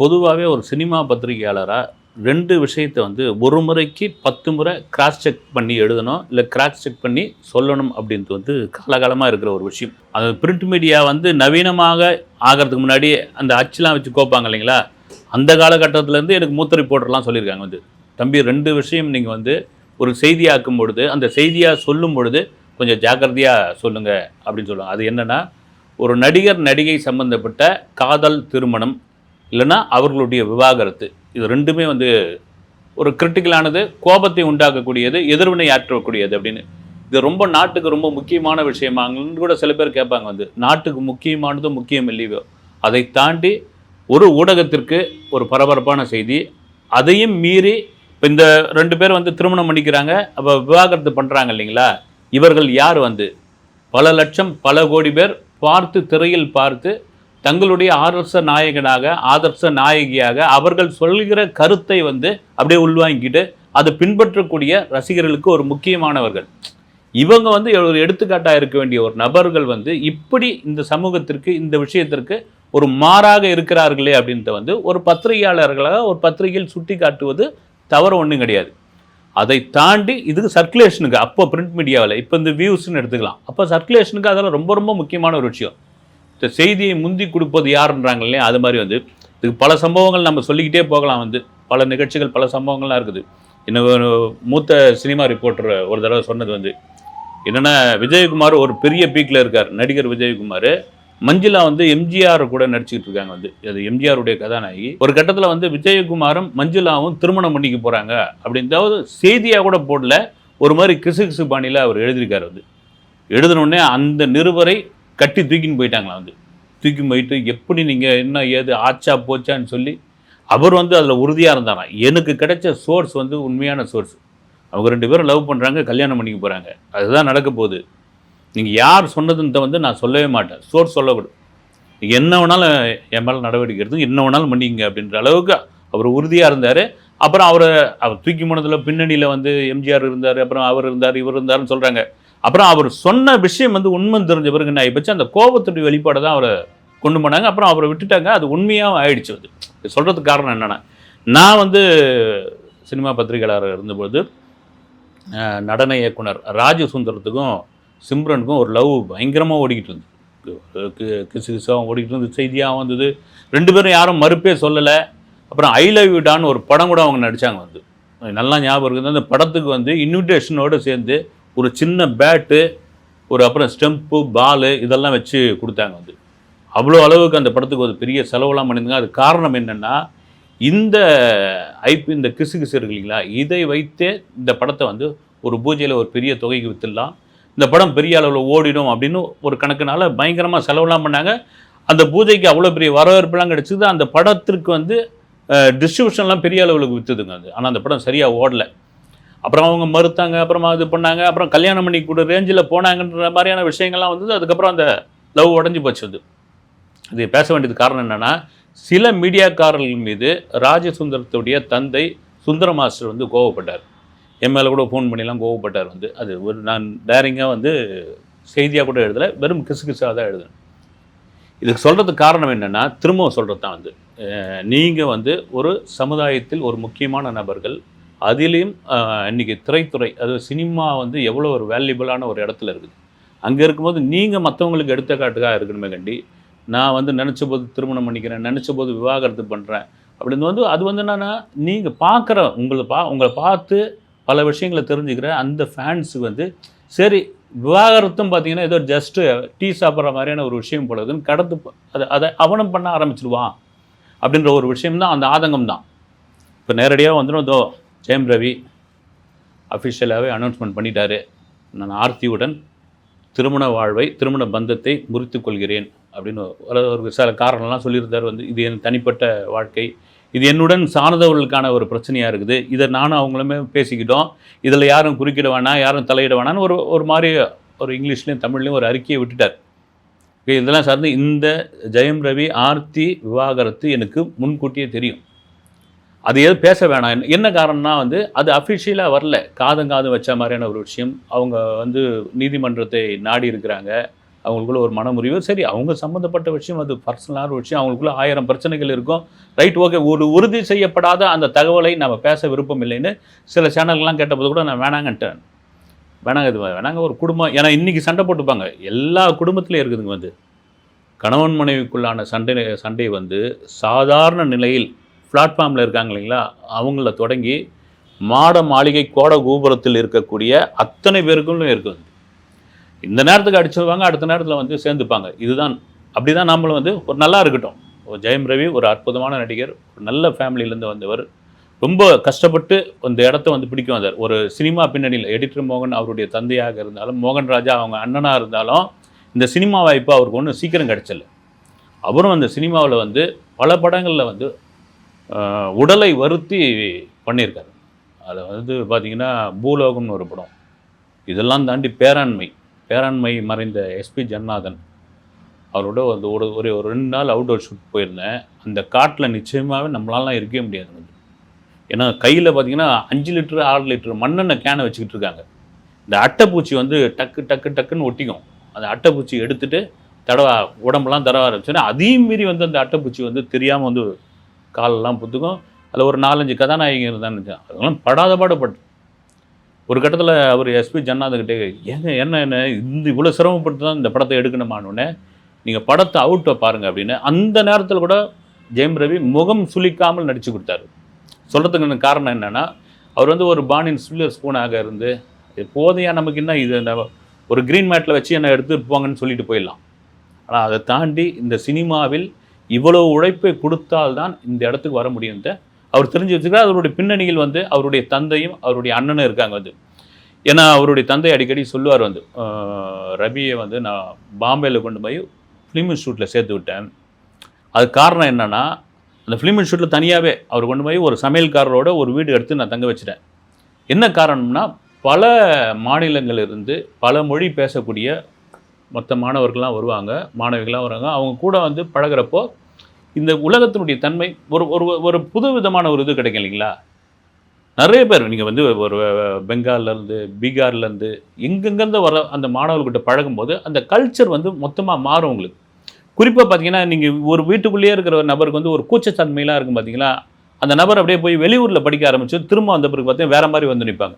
பொதுவாகவே ஒரு சினிமா பத்திரிகையாளராக ரெண்டு விஷயத்தை வந்து ஒரு முறைக்கு பத்து முறை கிராஸ் செக் பண்ணி எழுதணும் இல்லை கிராஸ் செக் பண்ணி சொல்லணும் அப்படின்றது வந்து காலகாலமாக இருக்கிற ஒரு விஷயம். அது பிரிண்ட் மீடியா வந்து நவீனமாக ஆகிறதுக்கு முன்னாடி அந்த அச்சுலாம் வச்சு கோப்பாங்க இல்லைங்களா? அந்த காலகட்டத்திலேருந்து எனக்கு மூத்த ரிப்போர்ட்டர்லாம் சொல்லியிருக்காங்க வந்து. தம்பி ரெண்டு விஷயம் நீங்கள் வந்து ஒரு செய்தியாக்கும் பொழுது அந்த செய்தியாக சொல்லும் பொழுது கொஞ்சம் ஜாக்கிரதையாக சொல்லுங்கள் அப்படின்னு சொல்லுவாங்க. அது என்னென்னா ஒரு நடிகர் நடிகை சம்பந்தப்பட்ட காதல் திருமணம் இல்லைன்னா அவர்களுடைய விவாகரத்து. இது ரெண்டுமே வந்து ஒரு கிரிட்டிக்கலானது கோபத்தை உண்டாக்கக்கூடியது எதிர்வினை ஆற்றக்கூடியது அப்படின்னு. இது ரொம்ப நாட்டுக்கு ரொம்ப முக்கியமான விஷயமாங்கன்னு கூட சில பேர் கேட்பாங்க வந்து. நாட்டுக்கு முக்கியமானதும் முக்கியம் இல்லையோ? அதை தாண்டி ஒரு ஊடகத்திற்கு ஒரு பரபரப்பான செய்தி அதையும் மீறி இப்போ இந்த ரெண்டு பேர் வந்து திருமணம் பண்ணிக்கிறாங்க அப்போ விவாகரத்து பண்ணுறாங்க இல்லைங்களா? இவர்கள் யார் வந்து? பல லட்சம் பல கோடி பேர் பார்த்து திரையில் பார்த்து தங்களுடைய ஆதர்ச நாயகனாக ஆதர்ச நாயகியாக அவர்கள் சொல்கிற கருத்தை வந்து அப்படியே உள்வாங்கிட்டு அதை பின்பற்றக்கூடிய ரசிகர்களுக்கு ஒரு முக்கியமானவர்கள். இவங்க வந்து ஒரு எடுத்துக்காட்டாக இருக்க வேண்டிய ஒரு நபர்கள் வந்து இப்படி இந்த சமூகத்திற்கு இந்த விஷயத்திற்கு ஒரு மாறாக இருக்கிறார்களே அப்படின்றத வந்து ஒரு பத்திரிகையாளர்களாக ஒரு பத்திரிகையில் சுட்டி காட்டுவது தவறு ஒன்றும் கிடையாது. அதை தாண்டி இதுக்கு சர்க்குலேஷனுக்கு அப்போ பிரிண்ட் மீடியாவில் இப்போ இந்த வியூஸ்னு எடுத்துக்கலாம். அப்போ சர்க்குலேஷனுக்கு அதெல்லாம் ரொம்ப ரொம்ப முக்கியமான ஒரு விஷயம். இந்த செய்தியை முந்தி கொடுப்பது யாருன்றாங்க இல்லையா அது மாதிரி வந்து இதுக்கு பல சம்பவங்கள் நம்ம சொல்லிக்கிட்டே போகலாம் வந்து. பல நிகழ்ச்சிகள் பல சம்பவங்கள்லாம் இருக்குது. இன்னும் மூத்த சினிமா ரிப்போர்ட்டர் ஒரு தடவை சொன்னது வந்து என்னென்னா விஜயகுமார் ஒரு பெரிய பீக்கில் இருக்கார். நடிகர் விஜயகுமார். மஞ்சுளா வந்து எம்ஜிஆர் கூட நடிச்சுக்கிட்டு இருக்காங்க வந்து. அது எம்ஜிஆருடைய கதாநாயகி. ஒரு கட்டத்தில் வந்து விஜயகுமாரும் மஞ்சுளாவும் திருமணம் பண்ணிக்க போகிறாங்க அப்படின்றது செய்தியாக கூட போடல. ஒரு மாதிரி கிசு கிசு பாணியில் அவர் எழுதியிருக்கார் வந்து. எழுதினோடனே அந்த நிருபரை கட்டி தூக்கின்னு போயிட்டாங்களாம் வந்து. தூக்கி போயிட்டு எப்படி நீங்கள் என்ன ஏது ஆச்சா போச்சான்னு சொல்லி அவர் வந்து அதில் உறுதியாக இருந்தாராம் எனக்கு கிடைச்ச சோர்ஸ் வந்து உண்மையான சோர்ஸ் அவங்க ரெண்டு பேரும் லவ் பண்ணுறாங்க கல்யாணம் பண்ணிக்க போகிறாங்க அதுதான் நடக்க போகுது. நீங்கள் யார் சொன்னதுன்றத வந்து நான் சொல்லவே மாட்டேன். சோர்ஸ் சொல்லப்படும் என்ன வேணாலும் என் மேலே நடவடிக்கை எடுத்து என்ன வேணாலும் பண்ணிங்க அப்படின்ற அளவுக்கு அவர் உறுதியாக இருந்தார். அப்புறம் அவரை அவர் தூக்கி போனதில் பின்னணியில் வந்து எம்ஜிஆர் இருந்தார் அப்புறம் அவர் இருந்தார் இவர் இருந்தாருன்னு சொல்கிறாங்க அப்புறம் அவர் சொன்ன விஷயம் வந்து உண்மை தெரிஞ்ச பிறகு என்ன இப்போ அந்த கோபத்துடைய வெளிப்பாடு தான் அவரை கொண்டு போனாங்க. அப்புறம் அவரை விட்டுட்டாங்க. அது உண்மையாக ஆயிடுச்சு அது சொல்கிறதுக்கு காரணம் என்னென்னா நான் வந்து சினிமா பத்திரிகையாளர் இருந்தபோது நடன இயக்குனர் ராஜு சுந்தரத்துக்கும் சிம்ரனுக்கும் ஒரு லவ் பயங்கரமாக ஓடிக்கிட்டு இருந்தது. கிசு கிசாவும் ஓடிக்கிட்டு இருந்தது. செய்தியாக வந்தது. ரெண்டு பேரும் யாரும் மறுப்பே சொல்லலை. அப்புறம் ஐ லவ் யூடான்னு ஒரு படம் கூட அவங்க நடித்தாங்க வந்து. நல்லா ஞாபகம் இருக்குது. அந்த படத்துக்கு வந்து இன்விடேஷனோடு சேர்ந்து ஒரு சின்ன பேட்டு ஒரு அப்புறம் ஸ்டெம்ப்பு பாலு இதெல்லாம் வச்சு கொடுத்தாங்க வந்து. அவ்வளோ அளவுக்கு அந்த படத்துக்கு ஒரு பெரிய செலவெல்லாம் பண்ணியிருந்தாங்க. அது காரணம் என்னென்னா இந்த ஐபி இந்த கிசு கிசு இருக்கு இல்லைங்களா இதை வைத்தே இந்த படத்தை வந்து ஒரு பூஜையில் ஒரு பெரிய தொகைக்கு விற்றுடலாம் இந்த படம் பெரிய அளவில் ஓடிடும் அப்படின்னு ஒரு கணக்குனால பயங்கரமாக செலவெல்லாம் பண்ணாங்க. அந்த பூஜைக்கு அவ்வளோ பெரிய வரவேற்பெல்லாம் கிடச்சிது. அந்த படத்திற்கு வந்து டிஸ்ட்ரிபியூஷன்லாம் பெரிய அளவுக்கு விற்றுதுங்க அது. ஆனால் அந்த படம் சரியாக ஓடலை. அப்புறம் அவங்க மறுத்தாங்க அப்புறமா இது பண்ணாங்க அப்புறம் கல்யாணம் பண்ணி கூட ரேஞ்சில் போனாங்கன்ற மாதிரியான விஷயங்கள்லாம் வந்தது. அதுக்கப்புறம் அந்த லவ் உடஞ்சி போச்சு அது. இது பேச வேண்டியது காரணம் என்னென்னா சில மீடியாக்காரர்கள் மீது ராஜசுந்தரத்துடைய தந்தை சுந்தர மாஸ்டர் வந்து கோவப்பட்டார். என் மேலே கூட ஃபோன் பண்ணிலாம் கோவப்பட்டார் வந்து. அது ஒரு நான் டேரிங்காக வந்து செய்தியாக கூட எழுதலை வெறும் கிசு கிசாக தான் எழுதுனேன். இதுக்கு சொல்கிறதுக்கு காரணம் என்னென்னா திரும்பவும் சொல்கிறது தான் வந்து நீங்கள் வந்து ஒரு சமுதாயத்தில் ஒரு முக்கியமான நபர்கள் அதிலையும் இன்றைக்கி இன்னைக்கு திரைத்துறை அதாவது சினிமா வந்து எவ்வளோ ஒரு வேல்யூபிளான ஒரு இடத்துல இருக்குது. அங்கே இருக்கும்போது நீங்கள் மற்றவங்களுக்கு எடுத்துக்காட்டுக்காக இருக்கணுமே கண்டி நான் வந்து நினச்ச போது திருமணம் பண்ணிக்கிறேன் நினச்ச போது விவாகரத்து பண்ணுறேன் அப்படின்னு வந்து அது வந்து என்னென்னா நீங்கள் பார்க்குற உங்களை பா உங்களை பார்த்து பல விஷயங்களை தெரிஞ்சுக்கிற அந்த ஃபேன்ஸுக்கு வந்து சரி விவாகரத்தும் பார்த்தீங்கன்னா ஏதோ ஜஸ்ட்டு டீ சாப்பிட்ற மாதிரியான ஒரு விஷயம் போலதுன்னு கடந்து அதை அதை அவனும் பண்ண ஆரம்பிச்சிடுவான் அப்படின்ற ஒரு விஷயம் தான் அந்த ஆதங்கம் தான் இப்போ நேரடியாக வந்துடும் இதோ ஜெயம் ரவி அஃபிஷியலாகவே அனௌன்ஸ்மெண்ட் பண்ணிட்டாரு. நான் ஆர்த்தியுடன் திருமண வாழ்வை திருமண பந்தத்தை முறித்து கொள்கிறேன் அப்படின்னு ஒரு சில காரணம்லாம் சொல்லியிருந்தார். வந்து இது என் தனிப்பட்ட வாழ்க்கை. இது என்னுடன் சார்ந்தவர்களுக்கான ஒரு பிரச்சனையாக இருக்குது. இதை நானும் அவங்களுமே பேசிக்கிட்டோம். இதில் யாரும் குறுக்கிட வேணாம் யாரும் தலையிட வேணாம்னு ஒரு ஒரு மாதிரி ஒரு இங்கிலீஷ்லேயும் தமிழ்லையும் ஒரு அறிக்கையை விட்டுட்டார். இதெல்லாம் சார்ந்து இந்த ஜெயம் ரவி ஆர்த்தி விவாகரத்து எனக்கு முன்கூட்டியே தெரியும். அது எது பேச வேணாம். என்ன- காரணம்னா வந்து அது அஃபிஷியலாக வரல. காதம் காது வச்ச மாதிரியான ஒரு விஷயம். அவங்க வந்து நீதிமன்றத்தை நாடி இருக்கிறாங்க. அவங்களுக்குள்ள ஒரு மனமுறிவு. சரி அவங்க சம்மந்தப்பட்ட விஷயம் அது பர்சனலான விஷயம். அவங்களுக்குள்ள ஆயிரம் பிரச்சனைகள் இருக்கும். ரைட் ஓகே ஒரு உறுதி செய்யப்படாத அந்த தகவலை நம்ம பேச விருப்பம் இல்லைன்னு சில சேனல்கள்லாம் கேட்டபோது கூட நான் வேணாங்கன்ட்டேன் வேணாங்க இது வேணாங்க ஒரு குடும்பம். ஏன்னா இன்றைக்கி சண்டை போட்டுப்பாங்க. எல்லா குடும்பத்துலேயும் இருக்குதுங்க வந்து. கணவன் மனைவிக்குள்ளான சண்டை சண்டை வந்து சாதாரண நிலையில் பிளாட்ஃபார்மில் இருக்காங்க இல்லைங்களா? அவங்கள தொடங்கி மாட மாளிகை கோட கோபுரத்தில் இருக்கக்கூடிய அத்தனை பேருக்கும் இருக்குது இந்த நேரத்துக்கு அடிச்சிருவாங்க அடுத்த நேரத்தில் வந்து சேர்ந்துப்பாங்க. இதுதான் அப்படி தான் நம்மளும் வந்து ஒரு நல்லா இருக்கட்டும். ஒரு ஜெயம் ரவி ஒரு அற்புதமான நடிகர் ஒரு நல்ல ஃபேமிலியிலேருந்து வந்தவர். ரொம்ப கஷ்டப்பட்டு அந்த இடத்த வந்து பிடிக்க வந்தார். ஒரு சினிமா பின்னணியில் எடிட்டர் மோகன் அவருடைய தந்தையாக இருந்தாலும் மோகன் ராஜா அவங்க அண்ணனாக இருந்தாலும் இந்த சினிமா வாய்ப்பு அவருக்கு ஒன்றும் சீக்கிரம் கிடைச்சல. அவரும் அந்த சினிமாவில் வந்து பல படங்களில் வந்து உடலை வருத்தி பண்ணியிருக்காரு. அதில் வந்து பார்த்திங்கன்னா பூலோகம்னு ஒரு படம். இதெல்லாம் தாண்டி பேராண்மை. பேராண்மை மறைந்த எஸ்பி ஜன்னாதன் அவரோட ஒரு ஒரு ஒரு ரெண்டு நாள் அவுட்டோர் ஷூட் போயிருந்தேன். அந்த காட்டில் நிச்சயமாகவே நம்மளாலாம் இருக்கவே முடியாது வந்து. ஏன்னா கையில் பார்த்தீங்கன்னா அஞ்சு லிட்டரு ஆறு லிட்டரு மண்ணெண்ணெய் கேனை வச்சுக்கிட்டு இருக்காங்க. இந்த அட்டைப்பூச்சி வந்து டக்கு டக்கு டக்குன்னு ஒட்டிக்கும். அந்த அட்டைப்பூச்சி எடுத்துகிட்டு தடவ உடம்பெல்லாம் தடவ ஆரம்பிச்சோன்னா அதையும் மீறி வந்து அந்த அட்டைப்பூச்சி வந்து தெரியாமல் வந்து காலெல்லாம் புத்துக்கும் அதில் ஒரு நாலஞ்சு கதாநாயகி இருந்தான்னு அதெல்லாம் படாத பாடுபட்டு. ஒரு கட்டத்தில் அவர் எஸ்பி ஜன்னாதகிட்டே ஏங்க என்ன என்ன? இந்த இவ்வளோ சிரமப்பட்டு தான் இந்த படத்தை எடுக்கணுமானோடனே நீங்கள் படத்தை அவுட்டை பாருங்க அப்படின்னு. அந்த நேரத்தில் கூட ஜெயம் ரவி முகம் சுளிக்காமல் நடித்து கொடுத்தாரு. சொல்கிறதுக்கு காரணம் என்னென்னா அவர் வந்து ஒரு பானின் சில்லர் ஸ்பூனாக இருந்து போதையா நமக்கு என்ன இது என்ன ஒரு க்ரீன் மேட்டில் வச்சு என்ன எடுத்து போங்கன்னு சொல்லிட்டு போயிடலாம். ஆனால் அதை தாண்டி இந்த சினிமாவில் இவ்வளோ உழைப்பை கொடுத்தால்தான் இந்த இடத்துக்கு வர முடியும் அவர் தெரிஞ்சு வச்சுக்கிறார். அவருடைய பின்னணியில் வந்து அவருடைய தந்தையும் அவருடைய அண்ணனும் இருக்காங்க வந்து. ஏன்னா அவருடைய தந்தை அடிக்கடி சொல்லுவார் வந்து ரபியை வந்து நான் பாம்பேயில் கொண்டு போய் ஃபிலிம் இன்ஸ்டியூட்டில் சேர்த்து விட்டேன். அது காரணம் என்னென்னா அந்த ஃபிலிம் இன்ஸ்டியூட்டில் தனியாகவே அவர் கொண்டு போய் ஒரு சமையல்காரரோட ஒரு வீடு எடுத்து நான் தங்க வச்சிட்டேன். என்ன காரணம்னா பல மாநிலங்களிலிருந்து பல மொழி பேசக்கூடிய மொத்த மாணவர்கள்லாம் வருவாங்க மாணவிகள்லாம் வருவாங்க அவங்க கூட வந்து பழகுறப்போ இந்த உலகத்தினுடைய தன்மை ஒரு ஒரு ஒரு புது விதமான ஒரு இது கிடைக்கும் இல்லைங்களா? நிறைய பேர் நீங்கள் வந்து ஒரு பெங்கால்லேருந்து பீகார்லேருந்து எங்கெங்கேருந்து வர அந்த மாணவர்கிட்ட பழகும்போது அந்த கல்ச்சர் வந்து மொத்தமாக மாறும் உங்களுக்கு. குறிப்பாக பார்த்தீங்கன்னா நீங்கள் ஒரு வீட்டுக்குள்ளேயே இருக்கிற ஒரு நபருக்கு வந்து ஒரு கூச்சத்தன்மையெல்லாம் இருக்கும் பார்த்தீங்களா? அந்த நபர் அப்படியே போய் வெளியூரில் படிக்க ஆரம்பிச்சு திரும்ப வந்த பிறகு பார்த்தீங்கன்னா வேற மாதிரி வந்து நிற்பாங்க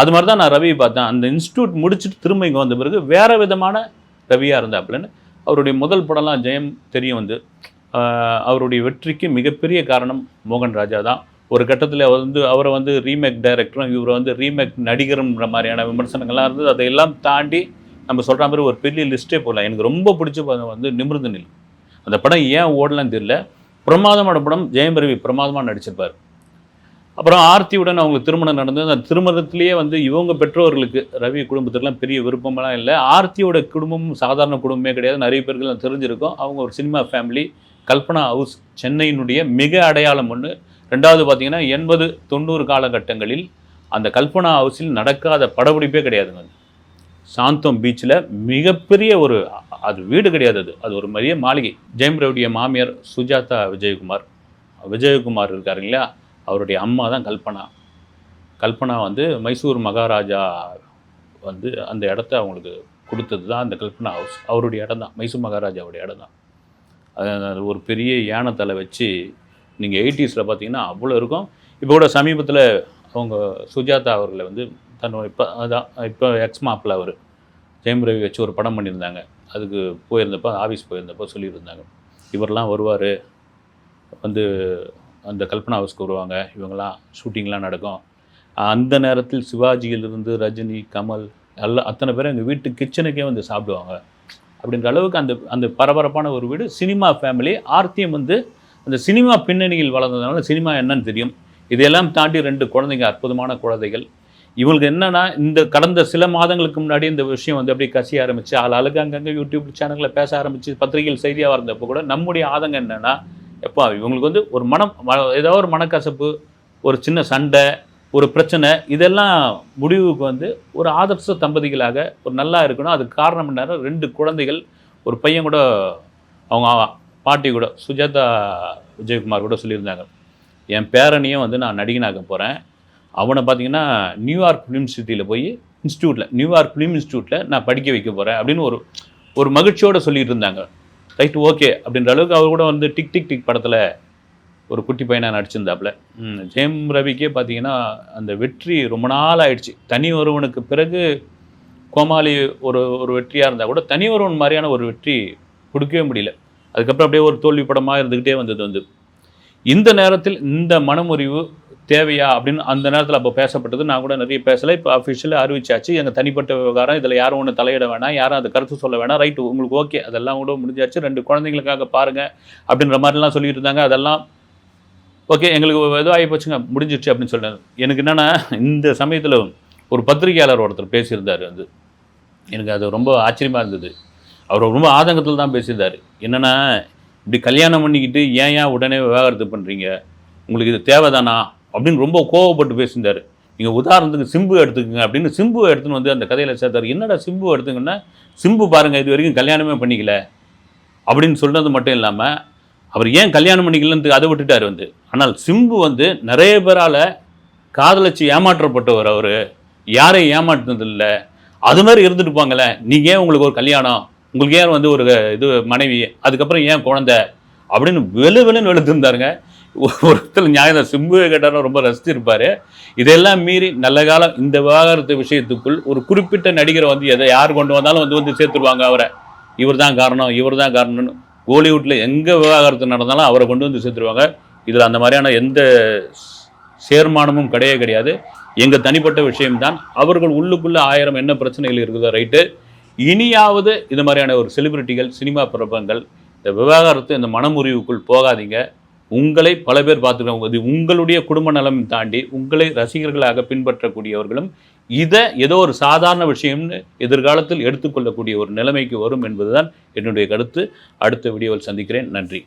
அது மாதிரி தான் நான் ரவி பார்த்தேன். அந்த இன்ஸ்டியூட் முடிச்சுட்டு திரும்ப இங்கே வந்த பிறகு வேறு விதமான ரவியாக இருந்தாப்புலன்னு அவருடைய முதல் படம்லாம் ஜெயம் தெரியும் வந்து அவருடைய வெற்றிக்கு மிகப்பெரிய காரணம் மோகன் ராஜா தான். ஒரு கட்டத்தில் வந்து அவரை வந்து ரீமேக் டைரக்டரும் இவரை வந்து ரீமேக் நடிகருன்ற மாதிரியான விமர்சனங்கள்லாம் இருந்தது. அதையெல்லாம் தாண்டி நம்ம சொல்கிற மாதிரி ஒரு பெரிய லிஸ்ட்டே போகலாம் எனக்கு ரொம்ப பிடிச்ச படம் வந்து நிமிர்ந்து நில். அந்த படம் ஏன் ஓடலன்னு தெரியல. பிரமாதமான படம் ஜெயம் ரவி பிரமாதமாக நடிச்சிருப்பார். அப்புறம் ஆர்த்தியுடன் அவங்க திருமணம் நடந்தது. அந்த திருமணத்திலேயே வந்து இவங்க பெற்றோர்களுக்கு ரவி குடும்பத்துக்கெல்லாம் பெரிய விருப்பமெல்லாம் இல்லை. ஆர்த்தியோட குடும்பமும் சாதாரண குடும்பமே கிடையாது. நிறைய பேருக்கு தெரிஞ்சிருக்கும். அவங்க ஒரு சினிமா ஃபேமிலி கல்பனா ஹவுஸ் சென்னையினுடைய மிக அடையாளம் ஒன்று ரெண்டாவது பார்த்தீங்கன்னா எண்பது தொண்ணூறு காலகட்டங்களில் அந்த கல்பனா ஹவுஸில் நடக்காத படப்பிடிப்பே கிடையாதுங்க. சாந்தம் பீச்சில் மிகப்பெரிய ஒரு அது வீடு கிடையாது அது. அது ஒரு பெரிய மாளிகை. ஜெயம் ரவுடிய மாமியார் சுஜாதா விஜயகுமார். விஜயகுமார் இருக்காருங்களா? இல்லையா அவருடைய அம்மா தான் கல்பனா. கல்பனா வந்து மைசூர் மகாராஜா வந்து அந்த இடத்த அவங்களுக்கு கொடுத்தது தான் அந்த கல்பனா ஹவுஸ். அவருடைய இடம் தான் மைசூர் மகாராஜாவுடைய இடம் தான். அது ஒரு பெரிய யானை தலை வச்சு நீங்கள் எயிட்டிஸில் பார்த்தீங்கன்னா அவ்வளோ இருக்கும். இப்போ கூட சமீபத்தில் அவங்க சுஜாதா அவர்களை வந்து தன்னோட இப்போ அதான் இப்போ எக்ஸ் மாப்பில் அவர் ஜெயம் ரவி வச்சு ஒரு படம் பண்ணியிருந்தாங்க. அதுக்கு போயிருந்தப்போ ஆஃபீஸ் போயிருந்தப்போ சொல்லியிருந்தாங்க. இவரெல்லாம் வருவார் வந்து அந்த கல்பனா ஹவுஸ்க்கு வருவாங்க. இவங்கெல்லாம் ஷூட்டிங்லாம் நடக்கும். அந்த நேரத்தில் சிவாஜியிலிருந்து ரஜினி கமல் எல்லாம் அத்தனை பேரும் எங்கள் வீட்டு கிச்சனுக்கே வந்து சாப்பிடுவாங்க. அப்படின்ற அளவுக்கு அந்த அந்த பரபரப்பான ஒரு வீடு. சினிமா ஃபேமிலி ஆர்த்தியம் வந்து அந்த சினிமா பின்னணியில் வளர்ந்ததுனால சினிமா என்னன்னு தெரியும். இதையெல்லாம் தாண்டி ரெண்டு குழந்தைங்க அற்புதமான குழந்தைகள். இவங்களுக்கு என்னென்னா இந்த கடந்த சில மாதங்களுக்கு முன்னாடி இந்த விஷயம் வந்து அப்படியே கசிய ஆரம்பிச்சு ஆள் அழகு அங்கங்கே யூடியூப் சேனலில் பேச ஆரம்பிச்சு பத்திரிகையில் செய்தியாக இருந்தப்போ கூட நம்முடைய ஆதங்கம் என்னென்னா எப்பா இவங்களுக்கு வந்து ஒரு மனம் ஏதாவது ஒரு மனக்கசப்பு ஒரு சின்ன சண்டை ஒரு பிரச்சனை இதெல்லாம் முடிவுக்கு வந்து ஒரு ஆதர்ச தம்பதிகளாக ஒரு நல்லா இருக்கணும். அதுக்கு காரணம் என்ன ரெண்டு குழந்தைகள் ஒரு பையன் கூட அவங்க பாட்டி கூட சுஜாதா விஜயகுமார் கூட சொல்லியிருந்தாங்க. என் பேரனையும் வந்து நான் நடிகனாக்க போகிறேன் அவனை பார்த்தீங்கன்னா நியூயார்க் ஃபிலிம் சிட்டியில் போய் இன்ஸ்டியூட்டில் நியூயார்க் ஃபிலிம் இன்ஸ்டியூட்டில் நான் படிக்க வைக்க போகிறேன் அப்படின்னு ஒரு ஒரு மகிழ்ச்சியோடு சொல்லிட்டு இருந்தாங்க. Right okay. அப்படின்ற அளவுக்கு அவர் கூட வந்து டிக் டிக் டிக் படத்தில் ஒரு குட்டி பையனாக நடிச்சிருந்தாப்புல. ஜெயம் ரவிக்கே பார்த்தீங்கன்னா அந்த வெற்றி ரொம்ப நாள் ஆயிடுச்சு. தனி ஒருவனுக்கு பிறகு கோமாளி ஒரு ஒரு வெற்றியாக இருந்தால் கூட தனி ஒருவன் மாதிரியான ஒரு வெற்றி கொடுக்கவே முடியல. அதுக்கப்புறம் அப்படியே ஒரு தோல்வி படமாக இருந்துக்கிட்டே வந்தது வந்து. இந்த நேரத்தில் இந்த மனமுறிவு தேவையா அப்படின்னு அந்த நேரத்தில் அப்போ பேசப்பட்டது. நான் கூட நிறைய பேசலை. இப்போ அஃபிஷியலாக அறிவிச்சாச்சு. எங்கள் தனிப்பட்ட விவகாரம் இதில் யாரும் ஒன்று தலையிட வேணாம் யாரும் அதை கருத்து சொல்ல வேணாம். ரைட்டு உங்களுக்கு ஓகே அதெல்லாம் கூட முடிஞ்சாச்சு. ரெண்டு குழந்தைங்களுக்காக பாருங்கள் அப்படின்ற மாதிரிலாம் சொல்லிட்டு இருந்தாங்க. அதெல்லாம் ஓகே எங்களுக்கு இதுவாகி ஆகி போச்சுங்க. முடிஞ்சிருச்சு அப்படின்னு சொன்னார் எனக்கு என்னென்னா இந்த சமயத்தில் ஒரு பத்திரிகையாளர் ஒருத்தர் பேசியிருந்தார் வந்து எனக்கு அது ரொம்ப ஆச்சரியமாக இருந்தது. அவர் ரொம்ப ஆதங்கத்தில் தான் பேசியிருந்தார். என்னென்னா இப்படி கல்யாணம் பண்ணிக்கிட்டு ஏன் ஏன் உடனே விவாகரத்து பண்ணுறீங்க உங்களுக்கு இது தேவைதானா? அப்படின்னு ரொம்ப கோவப்பட்டு பேசியிருந்தார். நீங்கள் உதாரணத்துக்கு சிம்பு எடுத்துக்கங்க அப்படின்னு சிம்பு எடுத்துன்னு வந்து அந்த கதையில் சேர்த்தார். என்னடா சிம்பு எடுத்துங்கன்னா சிம்பு பாருங்கள் இது வரைக்கும் கல்யாணமே பண்ணிக்கல அப்படின்னு சொல்கிறது மட்டும் இல்லாமல் அவர் ஏன் கல்யாணம் பண்ணிக்கலன்னு அதை விட்டுட்டார் வந்து. ஆனால் சிம்பு வந்து நிறைய பேரால் காதலிச்சு ஏமாற்றப்பட்டவர் அவர். யாரையும் ஏமாற்றினதில்லை அது மாதிரி இருந்துட்டு போங்களே நீங்கள் ஏன் உங்களுக்கு ஒரு கல்யாணம்? உங்களுக்கு ஏன் வந்து ஒரு இது மனைவி அதுக்கப்புறம் ஏன் குழந்தை? அப்படின்னு வெளு வெளுன்னு வெளுத்திருந்தாருங்க ஒருத்தர் நியாயம் சிம்புவை கேட்டாலும் ரொம்ப ரசிச்சிருப்பார். இதெல்லாம் மீறி நல்ல காலம் இந்த விவாகரத்து விஷயத்துக்குள் ஒரு குறிப்பிட்ட நடிகரை வந்து எதை யார் கொண்டு வந்தாலும் வந்து வந்து சேர்த்துருவாங்க அவரை. இவர் தான் காரணம் இவர் தான் காரணம்னு கோலிவுட்டில் எங்கே விவாகரத்து நடந்தாலும் அவரை கொண்டு வந்து சேர்த்துருவாங்க. இதில் அந்த மாதிரியான எந்த சேர்மானமும் கிடையவே கிடையாது. எங்கள் தனிப்பட்ட விஷயம்தான். அவர்கள் உள்ளுக்குள்ளே ஆயிரம் என்ன பிரச்சனைகள் இருக்குதோ ரைட்டு. இனியாவது இது மாதிரியான ஒரு செலிபிரிட்டிகள் சினிமா பிரபங்கள் இந்த விவாகரத்து இந்த மனமுறிவுக்குள் போகாதீங்க. உங்களை பல பேர் பார்த்துருக்காங்க. இது உங்களுடைய குடும்ப நலம் தாண்டி உங்களை ரசிகர்களாக பின்பற்றக்கூடியவர்களும் இதை ஏதோ ஒரு சாதாரண விஷயம்னு எதிர்காலத்தில் எடுத்துக்கொள்ளக்கூடிய ஒரு நிலைமைக்கு வரும் என்பதுதான் என்னுடைய கருத்து. அடுத்த வீடியோவில் சந்திக்கிறேன். நன்றி.